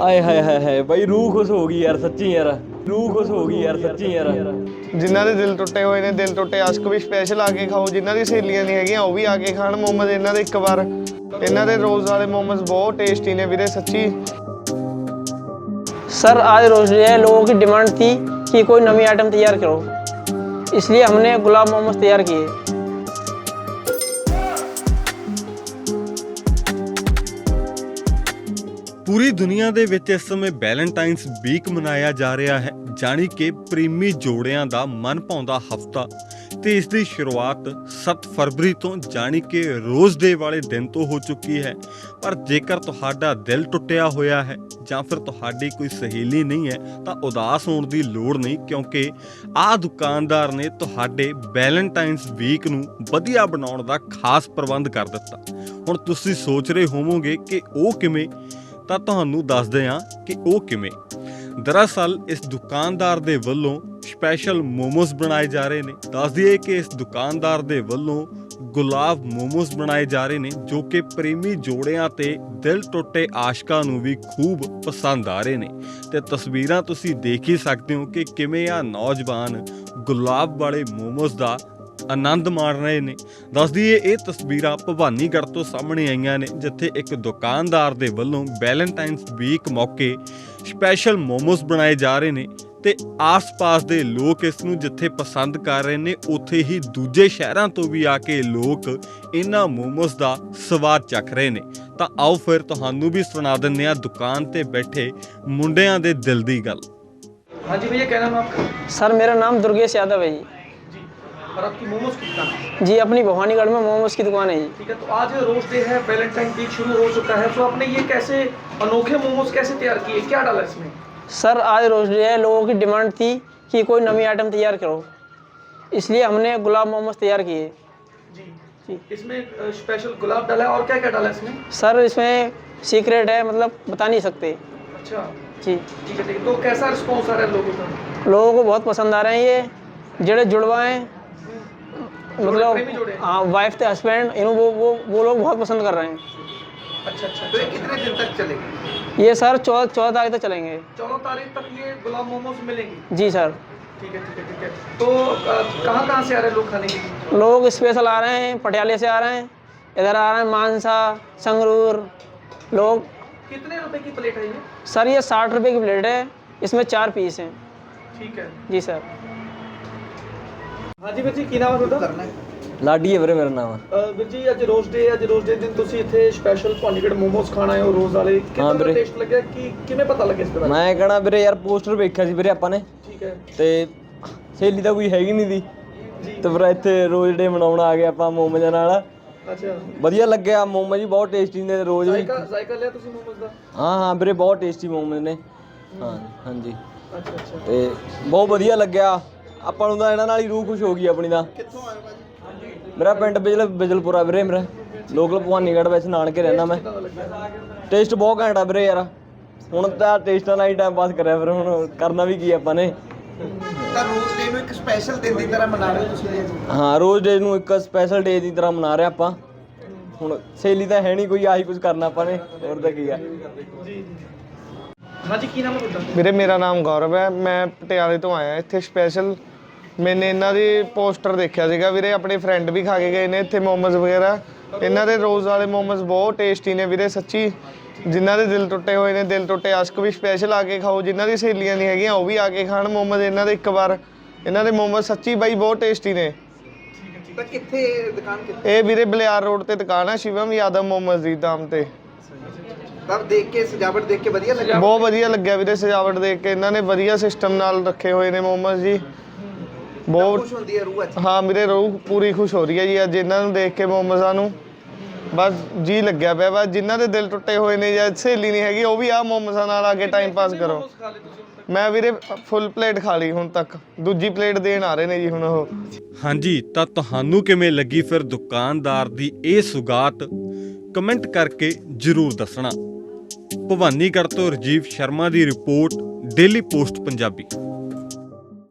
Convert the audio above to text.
ਆਏ ਹਾਏ ਹਾਏ ਹਾਏ ਬਾਈ ਰੂਹ ਖੁਸ਼ ਹੋ ਗਈ ਯਾਰ ਸੱਚੀ ਯਾਰ ਰੂਹ ਖੁਸ਼ ਹੋ ਗਈ ਯਾਰ ਸੱਚੀ ਯਾਰ ਜਿਨ੍ਹਾਂ ਦੇ ਦਿਲ ਟੁੱਟੇ ਹੋਏ ਨੇ ਦਿਲ ਟੁੱਟੇ ਆਸ਼ਕ ਵੀ ਸਪੈਸ਼ਲ ਆ ਕੇ ਖਾਓ ਜਿਨ੍ਹਾਂ ਦੀ ਸਹੇਲੀਆਂ ਨਹੀਂ ਹੈਗੀਆਂ ਉਹ ਵੀ ਆ ਕੇ ਖਾਣ ਮੋਮੋਜ਼ ਇਹਨਾਂ ਦੇ ਇੱਕ ਵਾਰ ਇਹਨਾਂ ਦੇ ਰੋਜ਼ ਵਾਲੇ ਮੋਮੋਜ਼ ਬਹੁਤ ਟੇਸਟੀ ਨੇ ਵੀਰੇ ਸੱਚੀ सर आज रोज जो है लोगों की डिमांड थी कि कोई नवी आइटम तैयार करो इसलिए हमने गुलाब मोमोज तैयार किए ਪੂਰੀ ਦੁਨੀਆ ਦੇ ਵਿੱਚ ਇਸ ਸਮੇਂ ਵੈਲੈਂਟਾਈਨਸ ਵੀਕ ਮਨਾਇਆ ਜਾ ਰਿਹਾ ਹੈ, ਜਾਣੀ ਕਿ ਪ੍ਰੇਮੀ ਜੋੜਿਆਂ ਦਾ ਮਨ ਭਾਉਂਦਾ ਹਫਤਾ। ਤੇ ਇਸ ਦੀ ਸ਼ੁਰੂਆਤ 7 ਫਰਵਰੀ ਤੋਂ ਜਾਣੀ ਕਿ ਰੋਜ਼ ਡੇ ਵਾਲੇ ਦਿਨ ਤੋਂ ਹੋ ਚੁੱਕੀ ਹੈ। ਪਰ ਜੇਕਰ ਤੁਹਾਡਾ ਦਿਲ ਟੁੱਟਿਆ ਹੋਇਆ ਹੈ ਜਾਂ ਫਿਰ ਤੁਹਾਡੀ ਕੋਈ ਸਹੇਲੀ ਨਹੀਂ ਹੈ, ਤਾਂ ਉਦਾਸ ਹੋਣ ਦੀ ਲੋੜ ਨਹੀਂ, ਕਿਉਂਕਿ ਆਹ ਦੁਕਾਨਦਾਰ ਨੇ ਤੁਹਾਡੇ ਵੈਲੈਂਟਾਈਨਸ ਵੀਕ ਨੂੰ ਵਧੀਆ ਬਣਾਉਣ ਦਾ ਖਾਸ ਪ੍ਰਬੰਧ ਕਰ ਦਿੱਤਾ। ਹੁਣ ਤੁਸੀਂ ਸੋਚ ਰਹੇ ਹੋਵੋਗੇ ਕਿ ਉਹ ਕਿਵੇਂ ਤਾਂ ਤੁਹਾਨੂੰ ਦੱਸਦੇ ਹਾਂ ਕਿ ਉਹ ਕਿਵੇਂ। ਦਰਅਸਲ, ਇਸ ਦੁਕਾਨਦਾਰ ਦੇ ਵੱਲੋਂ ਸਪੈਸ਼ਲ ਮੋਮੋਸ ਬਣਾਏ ਜਾ ਰਹੇ ਨੇ। ਦੱਸ ਦਈਏ ਕਿ ਇਸ ਦੁਕਾਨਦਾਰ ਦੇ ਵੱਲੋਂ ਗੁਲਾਬ ਮੋਮੋਸ ਬਣਾਏ ਜਾ ਰਹੇ ਨੇ, ਜੋ ਕਿ ਪ੍ਰੇਮੀ ਜੋੜਿਆਂ ਤੇ ਦਿਲ ਟੁੱਟੇ ਆਸ਼ਕਾਂ ਨੂੰ ਵੀ ਖੂਬ ਪਸੰਦ ਆ ਰਹੇ ਨੇ। ਤੇ ਤਸਵੀਰਾਂ ਤੁਸੀਂ ਦੇਖ ਹੀ ਸਕਦੇ ਹੋ ਕਿ ਕਿਵੇਂ ਆ ਨੌਜਵਾਨ ਗੁਲਾਬ ਵਾਲੇ ਮੋਮੋਸ ਦਾ ਆਨੰਦ ਮਾਣ ਰਹੇ ਨੇ ਦੱਸ ਦਈਏ ਇਹ ਤਸਵੀਰਾਂ ਭਵਾਨੀਗੜ੍ਹ ਤੋਂ ਸਾਹਮਣੇ ਆਈਆਂ ਨੇ ਜਿੱਥੇ ਇੱਕ ਦੁਕਾਨਦਾਰ ਦੇ ਵੱਲੋਂ ਵੈਲੈਂਟਾਈਨਸ ਵੀਕ ਮੌਕੇ ਸਪੈਸ਼ਲ ਮੋਮੋਸ ਬਣਾਏ ਜਾ ਰਹੇ ਨੇ ਤੇ ਆਸ-ਪਾਸ ਦੇ ਲੋਕ ਇਸ ਨੂੰ ਜਿੱਥੇ ਪਸੰਦ ਕਰ ਰਹੇ ਨੇ ਉੱਥੇ ਹੀ ਦੂਜੇ ਸ਼ਹਿਰਾਂ ਤੋਂ ਵੀ ਆ ਕੇ ਲੋਕ ਇਹਨਾਂ ਮੋਮੋਸ ਦਾ ਸਵਾਦ ਚੱਖ ਰਹੇ ਨੇ ਤਾਂ ਆਓ ਫਿਰ ਤੁਹਾਨੂੰ ਵੀ ਸੁਣਾ ਦਿੰਦੇ ਆ ਦੁਕਾਨ ਤੇ ਬੈਠੇ ਮੁੰਡਿਆਂ ਦੇ ਦਿਲ ਦੀ ਗੱਲ हाँ जी भैया क्या नाम है आपका सर मेरा नाम दुर्गेश यादव है जी जी और आपकी मोमोज की दुकान है। जी अपनी भवानीगढ़ में मोमोज की दुकान है जी। ठीक है तो आज रोज डे है वैलेंटाइन वीक शुरू हो चुका है तो आपने ये कैसे अनोखे मोमोज कैसे तैयार किए? क्या डाला इसमें? सर आज रोज जो है लोगों की डिमांड थी कि कोई नवी आइटम तैयार करो। इसलिए हमने गुलाब मोमोज तैयार किए। जी। जी। इसमें स्पेशल गुलाब डाला है और क्या क्या डाला है इसमें? सर इसमें सीक्रेट है मतलब बता नहीं सकते। अच्छा। जी। ठीक है ठीक है तो कैसा रिस्पॉन्स आ रहा है लोगों का? लोगों को बहुत पसंद आ रहे हैं ये। जड़े जुड़वाएँ मतलब हाँ। वाइफ थे हस्बैंड इन्हों वो वो वो लोग बहुत पसंद कर रहे हैं। अच्छा अच्छा तो ये कितने दिन तक चलेगी? ये सर चौदह चौदह तारीख तक चलेंगे। चौदह तारीख तक ये गुलाब मोमोज मिलेंगे? जी सर। ठीक है ठीक है ठीक है। तो कहाँ कहाँ से आ रहे हैं लोग खाने के लिए? लोग स्पेशल आ रहे हैं पटियाले से आ रहे हैं इधर आ रहे हैं मानसा संगरूर लोग। कितने रुपए की प्लेट है ये? सर ये साठ रुपए की प्लेट है इसमें चार पीस हैं। ठीक है। जी सर। जी ਵੀਰ ਜੀ ਕੀ ਨਾਮ ਹੈ ਤੁਹਾਡਾ? ਲਾਡੀ ਹੈ ਵੀਰੇ ਮੇਰਾ ਨਾਮ ਅਹ ਵੀਰ ਜੀ ਅੱਜ ਰੋਜ਼ ਡੇ ਅੱਜ ਰੋਜ਼ ਡੇ ਦਿਨ ਤੁਸੀਂ ਇੱਥੇ ਸਪੈਸ਼ਲ ਭਾਨੀਗੜ ਮੋਮੋਸ ਖਾਣ ਆਏ ਹੋ ਰੋਜ਼ ਵਾਲੇ। ਕਿੰਨਾ ਵੀਰੇ। ਟੇਸਟ ਲੱਗਿਆ? ਕਿ ਕਿਵੇਂ ਪਤਾ ਲੱਗਿਆ ਇਸ ਦੇ ਮੈਂ ਕਹਣਾ ਵੀਰੇ ਯਾਰ ਪੋਸਟਰ ਵੇਖਿਆ ਸੀ ਵੀਰੇ ਆਪਾਂ ਨੇ। ਠੀਕ ਹੈ। ਤੇ ਸਹੇਲੀ ਤਾਂ ਕੋਈ ਹੈਗੀ ਨਹੀਂ ਦੀ। ਜੀ। ਤੇ ਫਿਰ ਇੱਥੇ ਰੋਜ਼ ਡੇ ਮਨਾਉਣ ਆ ਗਏ ਆਪਾਂ ਮੋਮੋਜ਼ਾਂ ਨਾਲ। ਅੱਛਾ। ਵਧੀਆ ਲੱਗਿਆ ਮੋਮੋ ਜੀ ਬਹੁਤ ਟੇਸਟੀ ਨੇ ਰੋਜ਼ ਵੀ। ਜ਼ਾਇਕਾ ਜ਼ਾਇਕਾ ਲਿਆ ਤੁਸੀਂ ਮੋਮੋਸ ਦਾ? ਹਾਂ ਹਾਂ ਵੀਰੇ ਬਹੁਤ ਟੇਸਟੀ ਮੋਮੋ ਨੇ। ਹਾਂ ਹਾਂਜੀ। ਅੱਛਾ ਅੱਛਾ। ਤੇ ਬਹੁਤ ਵਧੀਆ ਲੱਗਿਆ। ਆਪਾਂ ਨੂੰ ਤਾਂ ਇਹਨਾਂ ਨਾਲ ਹੀ ਰੂਹ ਖੁਸ਼ ਹੋ ਗਈ ਆਪਣੀ ਦਾ ਕਿੱਥੋਂ ਆਏ ਭਾਜੀ ਮੇਰਾ ਪਿੰਡ ਬਿਜਲ ਬਿਜਲਪੁਰਾ ਵੀਰੇ ਮੇਰਾ। ਲੋਕਲ ਭਵਾਨੀਗੜ੍ਹ ਵਿੱਚ ਨਾਨਕੇ ਰਹਿਣਾ ਮੈਂ। ਟੇਸਟ ਬਹੁਤ ਘੈਂਟ ਆ ਵੀਰੇ ਯਾਰ। ਹੁਣ ਤਾਂ ਟੇਸਟਾਂ ਨਾਲ ਹੀ ਟਾਈਮ ਪਾਸ ਕਰਿਆ ਫਿਰ ਹੁਣ ਕਰਨਾ ਵੀ ਕੀ ਆਪਾਂ ਨੇ। ਤਾਂ ਰੋਜ਼ ਡੇ ਨੂੰ ਇੱਕ ਸਪੈਸ਼ਲ ਦਿਨ ਦੀ ਤਰ੍ਹਾਂ ਮਨਾ ਰਹੇ ਹੋ ਤੁਸੀਂ ਇਹ? ਹਾਂ ਰੋਜ਼ ਡੇ ਨੂੰ ਇੱਕ ਸਪੈਸ਼ਲ ਡੇ ਦੀ ਤਰ੍ਹਾਂ ਮਨਾ ਰਹੇ ਆਪਾਂ। ਹੁਣ ਸਹੇਲੀ ਤਾਂ ਹੈ ਨਹੀਂ ਕੋਈ ਆਹੀ ਕੁਝ ਕਰਨਾ ਆਪਾਂ ਨੇ। ਹੋਰ ਤਾਂ ਕੀ ਆ। ਜੀ ਜੀ ਹਾਂ ਜੀ ਕੀ ਨਾਮ ਹੈ ਤੁਹਾਡਾ? ਵੀਰੇ ਮੇਰਾ ਨਾਮ ਗੌਰਵ ਹੈ। ਮੈਂ ਪਟਿਆਲੇ ਤੋਂ ਆਇਆ ਇੱਥੇ ਸਪੈਸ਼ਲ ਮੈਨੇ ਇਹਨਾਂ ਦੀ ਪੋਸਟਰ ਦੇਖਿਆ ਸੀਗਾ ਵੀਰੇ ਆਪਣੇ ਫਰੈਂਡ ਵੀ ਖਾ ਕੇ ਗਏ ਨੇ ਇੱਥੇ ਮੋਮੋਜ਼ ਵਗੈਰਾ। ਇਹਨਾਂ ਦੇ ਰੋਜ਼ ਵਾਲੇ ਮੋਮੋਜ਼ ਬਹੁਤ ਟੇਸਟੀ ਨੇ ਵੀਰੇ ਸੱਚੀ। ਜਿਨ੍ਹਾਂ ਦੇ ਦਿਲ ਟੁੱਟੇ ਹੋਏ ਨੇ ਦਿਲ ਟੁੱਟੇ ਆਸ਼ਕ ਵੀ ਸਪੈਸ਼ਲ ਆ ਕੇ ਖਾਓ ਜਿਨ੍ਹਾਂ ਦੀ ਸਹੇਲੀਆਂ ਨਹੀਂ ਹੈਗੀਆਂ ਉਹ ਵੀ ਆ ਕੇ ਖਾਣ ਮੋਮੋਜ਼ ਇਹਨਾਂ ਦੇ ਇੱਕ ਵਾਰ। ਇਹਨਾਂ ਦੇ ਮੋਮੋਜ਼ ਸੱਚੀ ਬਾਈ ਬਹੁਤ ਟੇਸਟੀ ਨੇ। ਤਾਂ ਕਿੱਥੇ ਦੁਕਾਨ ਕਿੱਥੇ? ਇਹ ਵੀਰੇ ਬਲਿਆਰ ਰੋਡ ਤੇ ਦੁਕਾਨ ਹੈ ਸ਼ਿਵਮ ਯਾਦਵ ਮੋਮੋਜ਼ ਦੀ ਦਾਮ ਤੇ। ਤਾਂ ਦੇਖ ਕੇ ਸਜਾਵਟ ਦੇਖ ਕੇ ਵਧੀਆ ਲੱਗਾ? ਬਹੁਤ ਵਧੀਆ ਲੱਗਿਆ ਵੀਰੇ ਸਜਾਵਟ ਦੇਖ ਕੇ। ਇਹਨਾਂ ਨੇ ਵਧੀਆ ਸਿਸਟਮ ਨਾਲ ਰੱਖੇ ਹੋਏ ਨੇ ਮੋਮੋਜ਼ ਜੀ। ਬਹੁਤ ਖੁਸ਼ ਹੁੰਦੀ ਹੈ ਰੂਹ ਅੱਜ। ਹਾਂ ਮੇਰੇ ਰੂਹ ਪੂਰੀ ਖੁਸ਼ ਹੋ ਰਹੀ ਹੈ ਜੀ ਅੱਜ ਇਹਨਾਂ ਨੂੰ ਦੇਖ ਕੇ ਮੋਮੋਜ਼ਾਂ ਨੂੰ। ਬਸ ਜੀ ਲੱਗਿਆ ਪਿਆ ਬਸ ਜਿਨ੍ਹਾਂ ਦੇ ਦਿਲ ਟੁੱਟੇ ਹੋਏ ਨੇ ਜਾਂ ਸਹੇਲੀ ਨਹੀਂ ਹੈਗੀ ਉਹ ਵੀ ਆ ਮੋਮੋਜ਼ਾਂ ਨਾਲ ਆ ਕੇ ਟਾਈਮ ਪਾਸ ਕਰੋ। ਮੈਂ ਵੀਰੇ ਫੁੱਲ ਪਲੇਟ ਖਾ ਲਈ ਹੁਣ ਤੱਕ। ਦੂਜੀ ਪਲੇਟ ਦੇਣ ਆ ਰਹੇ ਨੇ ਜੀ ਹੁਣ ਉਹ। ਹਾਂਜੀ ਤਾਂ ਤੁਹਾਨੂੰ ਕਿਵੇਂ ਲੱਗੀ ਫਿਰ ਦੁਕਾਨਦਾਰ ਦੀ ਇਹ ਸੁਗਾਤ? ਕਮੈਂਟ ਕਰਕੇ ਜਰੂਰ ਦੱਸਣਾ। ਭਵਾਨੀਗੜ੍ਹ ਤੋਂ ਰਜੀਵ ਸ਼ਰਮਾ ਦੀ ਰਿਪੋਰਟ ਡੇਲੀ ਪੋਸਟ ਪੰਜਾਬੀ।